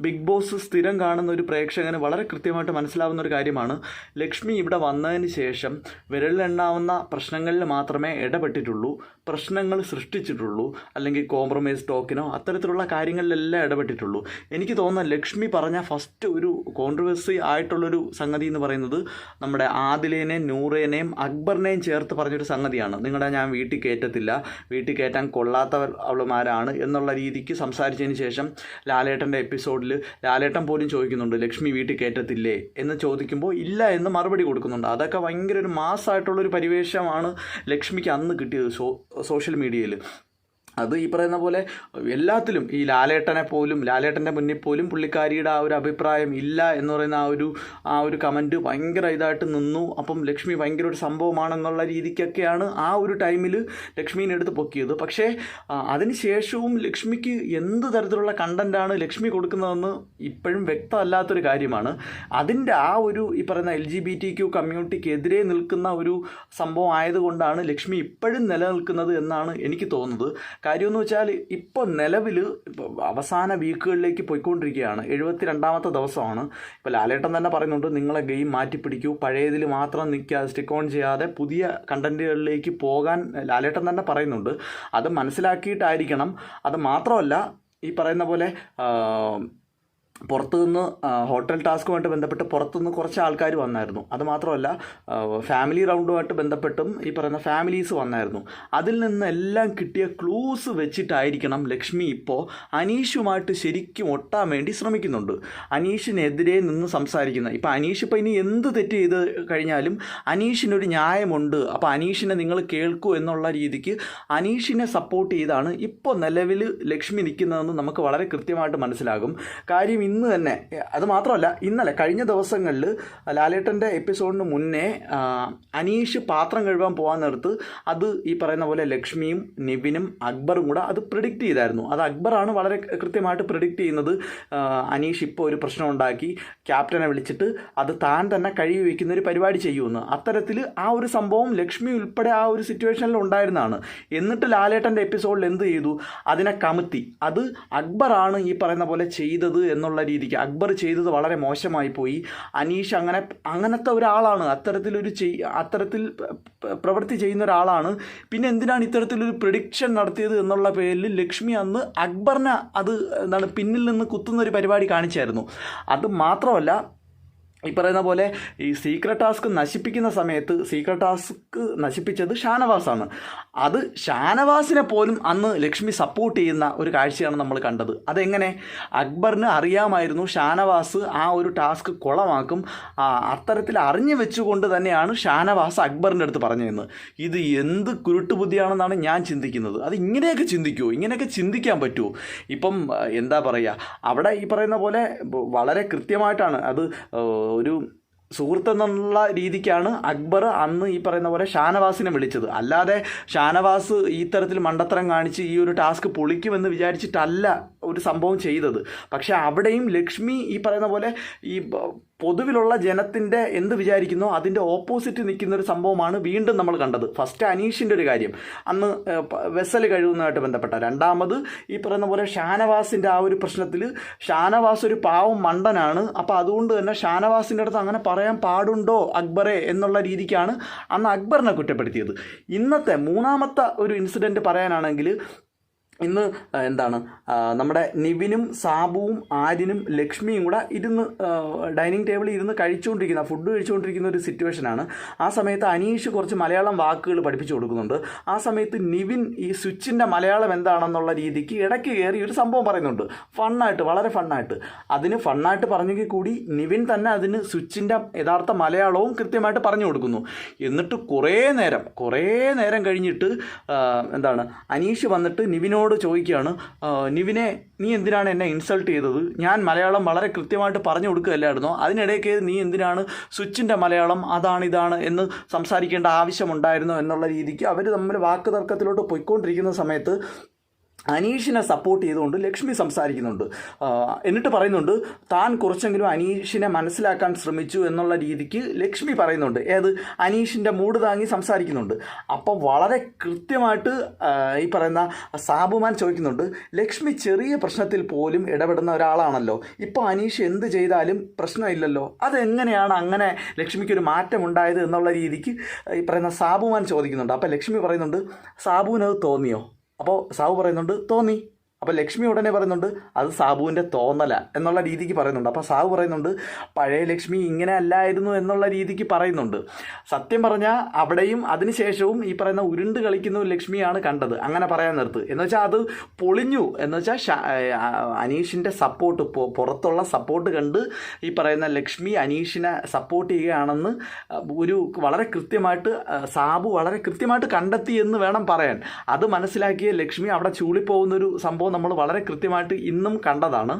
Big boss സ്ഥിരം കാണുന്ന ഒരു പ്രേക്ഷകന് വളരെ കൃത്യമായിട്ട് മനസ്സിലാവുന്ന ഒരു കാര്യമാണ്. ലക്ഷ്മി ഇവിടെ വന്നതിന് ശേഷം വിരലിലെണ്ണാവുന്ന പ്രശ്നങ്ങളിൽ മാത്രമേ ഇടപെട്ടിട്ടുള്ളൂ. പ്രശ്നങ്ങൾ സൃഷ്ടിച്ചിട്ടുള്ളൂ. അല്ലെങ്കിൽ കോംപ്രമൈസ് ടോക്കിനോ അത്തരത്തിലുള്ള കാര്യങ്ങളിലെല്ലാം ഇടപെട്ടിട്ടുള്ളൂ. എനിക്ക് തോന്നുന്ന ലക്ഷ്മി പറഞ്ഞ ഫസ്റ്റ് ഒരു കോൺട്രവേഴ്സി ആയിട്ടുള്ളൊരു സംഗതി എന്ന് പറയുന്നത് നമ്മുടെ ആദിലേനെയും നൂറേനെയും അക്ബറിനെയും ചേർത്ത് പറഞ്ഞൊരു സംഗതിയാണ്. നിങ്ങളുടെ ഞാൻ വീട്ടിൽ കയറ്റത്തില്ല വീട്ടിൽ കയറ്റാൻ കൊള്ളാത്തവർ അവളുമാരാണ് എന്നുള്ള രീതിക്ക് സംസാരിച്ചതിന് ശേഷം ലാലേട്ടന്റെ എപ്പിസോഡിൽ ലാലേട്ടൻ പോലും ചോദിക്കുന്നുണ്ട് ലക്ഷ്മി വീട്ടിൽ കയറ്റത്തില്ലേ? എന്ന് ചോദിക്കുമ്പോൾ ഇല്ല എന്ന് മറുപടി കൊടുക്കുന്നുണ്ട്. അതൊക്കെ ഭയങ്കര ഒരു മാസമായിട്ടുള്ളൊരു പരിവേഷമാണ് ലക്ഷ്മിക്ക് അന്ന് കിട്ടിയത് സോഷ്യൽ മീഡിയയിൽ അത് ഈ പറയുന്ന പോലെ എല്ലാത്തിലും ഈ ലാലേട്ടനെ പോലും ലാലേട്ടന്റെ മുന്നിൽ പോലും പുള്ളിക്കാരിയുടെ ആ ഒരു അഭിപ്രായം ഇല്ല എന്ന് പറയുന്ന ആ ഒരു ആ ഒരു കമന്റ് ഭയങ്കര ഇതായിട്ട് നിന്നു. അപ്പം ലക്ഷ്മി ഭയങ്കര ഒരു സംഭവമാണെന്നുള്ള രീതിക്കൊക്കെയാണ് ആ ഒരു ടൈമിൽ ലക്ഷ്മീനെ എടുത്ത് പൊക്കിയത്. പക്ഷേ ആ, അതിന് ശേഷവും ലക്ഷ്മിക്ക് എന്ത് തരത്തിലുള്ള കണ്ടന്റാണ് ലക്ഷ്മി കൊടുക്കുന്നതെന്ന് ഇപ്പോഴും വ്യക്തമല്ലാത്തൊരു കാര്യമാണ്. അതിന്റെ ആ ഒരു ഈ പറയുന്ന L G B T Q കമ്മ്യൂണിറ്റിക്കെതിരെ നിൽക്കുന്ന ഒരു സംഭവം ആയതുകൊണ്ടാണ് ലക്ഷ്മി ഇപ്പോഴും നിലനിൽക്കുന്നത് എന്നാണ് എനിക്ക് തോന്നുന്നത്. കാര്യമെന്ന് വെച്ചാൽ ഇപ്പോൾ നിലവിൽ അവസാന വീക്കുകളിലേക്ക് പോയിക്കൊണ്ടിരിക്കുകയാണ്. എഴുപത്തി രണ്ടാമത്തെ ദിവസമാണ്. ഇപ്പോൾ ലാലേട്ടൻ തന്നെ പറയുന്നുണ്ട് നിങ്ങളെ ഗെയിം മാറ്റിപ്പിടിക്കൂ. പഴയതിൽ മാത്രം നിൽക്കാതെ സ്റ്റിക്ക് ഓൺ ചെയ്യാതെ പുതിയ കണ്ടന്റുകളിലേക്ക് പോകാൻ ലാലേട്ടൻ തന്നെ പറയുന്നുണ്ട്. അത് മനസ്സിലാക്കിയിട്ടായിരിക്കണം. അത് മാത്രമല്ല ഈ പറയുന്ന പോലെ പുറത്തുനിന്ന് ഹോട്ടൽ ടാസ്കുമായിട്ട് ബന്ധപ്പെട്ട് പുറത്തുനിന്ന് കുറച്ച് ആൾക്കാർ വന്നായിരുന്നു. അതുമാത്രമല്ല ഫാമിലി റൗണ്ടുമായിട്ട് ബന്ധപ്പെട്ടും ഈ പറയുന്ന ഫാമിലീസ് വന്നായിരുന്നു. അതിൽ നിന്ന് എല്ലാം കിട്ടിയ ക്ലൂസ് വെച്ചിട്ടായിരിക്കണം ലക്ഷ്മി ഇപ്പോൾ അനീഷുമായിട്ട് ശരിക്കും ഒട്ടാൻ വേണ്ടി ശ്രമിക്കുന്നുണ്ട്. അനീഷിനെതിരെ നിന്ന് സംസാരിക്കുന്ന. ഇപ്പോൾ അനീഷ് ഇപ്പോൾ ഇനി എന്ത് തെറ്റ് ചെയ്ത് കഴിഞ്ഞാലും അനീഷിനൊരു ന്യായമുണ്ട്. അപ്പോൾ അനീഷിനെ നിങ്ങൾ കേൾക്കൂ എന്നുള്ള രീതിക്ക് അനീഷിനെ സപ്പോർട്ട് ചെയ്താണ് ഇപ്പോൾ നിലവിൽ ലക്ഷ്മി നിൽക്കുന്നതെന്ന് നമുക്ക് വളരെ കൃത്യമായിട്ട് മനസ്സിലാകും. കാര്യം ഇന്ന് തന്നെ. അത് മാത്രമല്ല ഇന്നലെ കഴിഞ്ഞ ദിവസങ്ങളിൽ ലാലേട്ടന്റെ എപ്പിസോഡിന് മുന്നേ അനീഷ് പാത്രം കഴുകാൻ പോകാൻ നേരത്ത് അത് ഈ പറയുന്ന പോലെ ലക്ഷ്മിയും നിവിനും അക്ബറും കൂടെ അത് പ്രിഡിക്റ്റ് ചെയ്തായിരുന്നു. അത് അക്ബറാണ് വളരെ കൃത്യമായിട്ട് പ്രിഡിക്റ്റ് ചെയ്യുന്നത്. അനീഷ് ഇപ്പോൾ ഒരു പ്രശ്നം ഉണ്ടാക്കി ക്യാപ്റ്റനെ വിളിച്ചിട്ട് അത് താൻ തന്നെ കഴുകി വയ്ക്കുന്ന ഒരു പരിപാടി ചെയ്യുമെന്ന്. അത്തരത്തിൽ ആ ഒരു സംഭവം ലക്ഷ്മി ഉൾപ്പെടെ ആ ഒരു സിറ്റുവേഷനിൽ ഉണ്ടായിരുന്നതാണ്. എന്നിട്ട് ലാലേട്ടന്റെ എപ്പിസോഡിൽ എന്ത് ചെയ്തു? അതിനെ കമത്തി. അത് അക്ബറാണ് ഈ പറയുന്ന പോലെ ചെയ്തത് എന്നുള്ള രീതിക്ക് അക്ബർ ചെയ്തത് വളരെ മോശമായി പോയി. അനീഷ് അങ്ങനെ അങ്ങനത്തെ ഒരാളാണ്. അത്തരത്തിലൊരു ചെയ് അത്തരത്തിൽ പ്രവൃത്തി ചെയ്യുന്ന ഒരാളാണ്. പിന്നെ എന്തിനാണ് ഇത്തരത്തിലൊരു പ്രിഡിക്ഷൻ നടത്തിയത് എന്നുള്ള പേരിൽ ലക്ഷ്മി അന്ന് അക്ബറിനെ അത് എന്താണ് പിന്നിൽ നിന്ന് കുത്തുന്ന ഒരു പരിപാടി കാണിച്ചായിരുന്നു. അത് മാത്രമല്ല ഈ പറയുന്ന പോലെ ഈ സീക്രട്ട് ടാസ്ക് നശിപ്പിക്കുന്ന സമയത്ത് സീക്രട്ട് ടാസ്ക് നശിപ്പിച്ചത് ഷാനവാസാണ്. അത് ഷാനവാസിനെ പോലും അന്ന് ലക്ഷ്മി സപ്പോർട്ട് ചെയ്യുന്ന ഒരു കാഴ്ചയാണ് നമ്മൾ കണ്ടത്. അതെങ്ങനെ? അക്ബറിന് അറിയാമായിരുന്നു ഷാനവാസ് ആ ഒരു ടാസ്ക് കുളമാക്കും. അത്തരത്തിൽ അറിഞ്ഞു വെച്ചുകൊണ്ട് തന്നെയാണ് ഷാനവാസ് അക്ബറിന്റെ അടുത്ത് പറഞ്ഞതെന്ന് ഇത് എന്ത് കുരുട്ടുബുദ്ധിയാണെന്നാണ് ഞാൻ ചിന്തിക്കുന്നത്. അത് ഇങ്ങനെയൊക്കെ ചിന്തിക്കുമോ ഇങ്ങനെയൊക്കെ ചിന്തിക്കാൻ പറ്റുമോ ഇപ്പം എന്താ പറയുക അവിടെ ഈ പറയുന്ന പോലെ വളരെ കൃത്യമായിട്ടാണ്. അത് ഒരു സുഹൃത്തെന്നുള്ള രീതിക്കാണ് അക്ബർ അന്ന് ഈ പറയുന്ന പോലെ ഷാനവാസിനെ വിളിച്ചത്. അല്ലാതെ ഷാനവാസ് ഈ തരത്തിൽ മണ്ടത്തരം കാണിച്ച് ഈ ഒരു ടാസ്ക് പൊളിക്കുമെന്ന് വിചാരിച്ചിട്ടല്ല ഒരു സംഭവം ചെയ്തത്. പക്ഷെ അവിടെയും ലക്ഷ്മി ഈ പറയുന്ന പോലെ ഈ പൊതുവിലുള്ള ജനത്തിന്റെ എന്ത് വിചാരിക്കുന്നോ അതിന്റെ ഓപ്പോസിറ്റ് നിൽക്കുന്ന ഒരു സംഭവമാണ് വീണ്ടും നമ്മൾ കണ്ടത്. ഫസ്റ്റ് അനീഷിന്റെ ഒരു കാര്യം. അന്ന് വെസൽ കഴിവുന്നതായിട്ട് ബന്ധപ്പെട്ട രണ്ടാമത് ഈ പറയുന്ന പോലെ ഷാനവാസിന്റെ ആ ഒരു പ്രശ്നത്തിൽ ഷാനവാസ് ഒരു പാവം മണ്ടനാണ്. അപ്പോൾ അതുകൊണ്ട് തന്നെ ഷാനവാസിന്റെ അടുത്ത് അങ്ങനെ പറയാൻ പാടുണ്ടോ അക്ബറെ എന്നുള്ള രീതിക്കാണ് അന്ന് അക്ബറിനെ കുറ്റപ്പെടുത്തിയത്. ഇന്നത്തെ മൂന്നാമത്തെ ഒരു ഇൻസിഡന്റ് പറയാനാണെങ്കിൽ ഇന്ന് എന്താണ് നമ്മുടെ നിവിനും സാബുവും ആര്യനും ലക്ഷ്മിയും കൂടെ ഇരുന്ന് ഡൈനിങ് ടേബിളിൽ ഇരുന്ന് കഴിച്ചുകൊണ്ടിരിക്കുന്ന ഫുഡ് കഴിച്ചുകൊണ്ടിരിക്കുന്ന ഒരു സിറ്റുവേഷനാണ്. ആ സമയത്ത് അനീഷ് കുറച്ച് മലയാളം വാക്കുകൾ പഠിപ്പിച്ചു കൊടുക്കുന്നുണ്ട്. ആ സമയത്ത് നിവിൻ ഈ സ്വിച്ചിന്റെ മലയാളം എന്താണെന്നുള്ള രീതിക്ക് ഇടയ്ക്ക് കയറി ഒരു സംഭവം പറയുന്നുണ്ട്. ഫണ്ണായിട്ട് വളരെ ഫണ്ണായിട്ട്. അതിന് ഫണ്ണായിട്ട് പറഞ്ഞെങ്കിൽ കൂടി നിവിൻ തന്നെ അതിന് സ്വിച്ചിന്റെ യഥാർത്ഥ മലയാളവും കൃത്യമായിട്ട് പറഞ്ഞു കൊടുക്കുന്നു. എന്നിട്ട് കുറേ നേരം കുറേ നേരം കഴിഞ്ഞിട്ട് എന്താണ് അനീഷ് വന്നിട്ട് നിവിനോട് ചോദിക്കുകയാണ് നിവിനെ നീ എന്തിനാണ് എന്നെ ഇൻസൾട്ട് ചെയ്തത്? ഞാൻ മലയാളം വളരെ കൃത്യമായിട്ട് പറഞ്ഞു കൊടുക്കുകയല്ലായിരുന്നോ? അതിനിടയ്ക്ക് നീ എന്തിനാണ് സ്വിച്ചിന്റെ മലയാളം അതാണ് ഇതാണ് എന്ന് സംസാരിക്കേണ്ട ആവശ്യമുണ്ടായിരുന്നോ എന്നുള്ള രീതിക്ക് അവർ തമ്മിൽ വാക്ക് തർക്കത്തിലോട്ട് പോയിക്കൊണ്ടിരിക്കുന്ന സമയത്ത് അനീഷിനെ സപ്പോർട്ട് ചെയ്തുകൊണ്ട് ലക്ഷ്മി സംസാരിക്കുന്നുണ്ട്. എന്നിട്ട് പറയുന്നുണ്ട് താൻ കുറച്ചെങ്കിലും അനീഷിനെ മനസ്സിലാക്കാൻ ശ്രമിച്ചു എന്നുള്ള രീതിക്ക് ലക്ഷ്മി പറയുന്നുണ്ട്. ഏത്? അനീഷിന്റെ മൂട് താങ്ങി സംസാരിക്കുന്നുണ്ട്. അപ്പോൾ വളരെ കൃത്യമായിട്ട് ഈ പറയുന്ന സാബുമാൻ ചോദിക്കുന്നുണ്ട് ലക്ഷ്മി ചെറിയ പ്രശ്നത്തിൽ പോലും ഇടപെടുന്ന ഒരാളാണല്ലോ. ഇപ്പോൾ അനീഷ് എന്ത് ചെയ്താലും പ്രശ്നമില്ലല്ലോ. അതെങ്ങനെയാണ് അങ്ങനെ ലക്ഷ്മിക്ക് ഒരു മാറ്റം ഉണ്ടായത് എന്നുള്ള രീതിക്ക് ഈ പറയുന്ന സാബുമാൻ ചോദിക്കുന്നുണ്ട്. അപ്പോൾ ലക്ഷ്മി പറയുന്നുണ്ട് സാബുവിനത് തോന്നിയോ? അപ്പോൾ സാവു പറയുന്നുണ്ട് തോന്നി. അപ്പോൾ ലക്ഷ്മി ഉടനെ പറയുന്നുണ്ട് അത് സാബുവിന്റെ തോന്നല എന്നുള്ള രീതിക്ക് പറയുന്നുണ്ട്. അപ്പോൾ സാബു പറയുന്നുണ്ട് പഴയ ലക്ഷ്മി ഇങ്ങനെ അല്ലായിരുന്നു എന്നുള്ള രീതിക്ക് പറയുന്നുണ്ട്. സത്യം പറഞ്ഞാൽ അവിടെയും അതിനുശേഷവും ഈ പറയുന്ന ഉരുണ്ട് കളിക്കുന്ന ലക്ഷ്മിയാണ് കണ്ടത്. അങ്ങനെ പറയാൻ നിർത്ത്. എന്ന് വെച്ചാൽ അത് പൊളിഞ്ഞു. എന്ന് വെച്ചാൽ അനീഷിന്റെ സപ്പോർട്ട് പുറത്തുള്ള സപ്പോർട്ട് കണ്ട് ഈ പറയുന്ന ലക്ഷ്മി അനീഷിനെ സപ്പോർട്ട് ചെയ്യുകയാണെന്ന് ഒരു വളരെ കൃത്യമായിട്ട് സാബു വളരെ കൃത്യമായിട്ട് കണ്ടെത്തി എന്ന് വേണം പറയാൻ. അത് മനസ്സിലാക്കിയ ലക്ഷ്മി അവിടെ ചൂളിപ്പോകുന്നൊരു സംഭവം നമ്മൾ വളരെ കൃത്യമായിട്ട് ഇന്നും കണ്ടതാണ്.